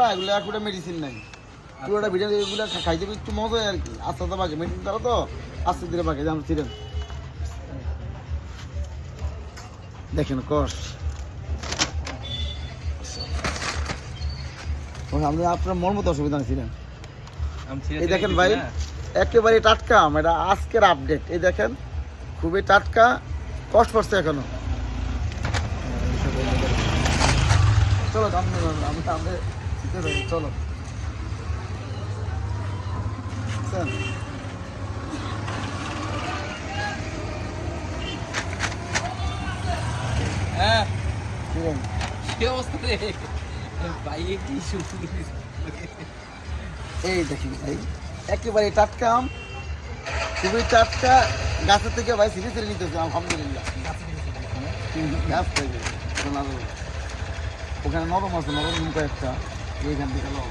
না এগুলো একুটা মেডিসিন নাই। পুরোটা ভিটামিন এগুলো খাইতে একটু মজা আর কি। আস্তে আস্তে পাকে মেডিসিন তারা তো আস্তে ধীরে পাকে যেমন ছিলেন দেখেন কষ। আপনার মন মতো অসুবিধা ছিলেন এই দেখেন ভাই একেবারে টাটকা আম এটা আজকের আপডেট এই দেখেন খুবই টাটকা কষ্ট পড়ছে এখনও। চলো সামনে চলো, চলো? হ্যাঁ। কি অবস্থা রে? ভাই কি শুরু এই দেখেন ভাই একেবারে টাটকা আম। খুবই টাটকা। গাছের থেকে ভাই সিরিজ সিরিজ নিতেছে আলহামদুলিল্লাহ। হুম, গাছ থেকে। ওখানে নরম আছে নরম নিম থেকে লও।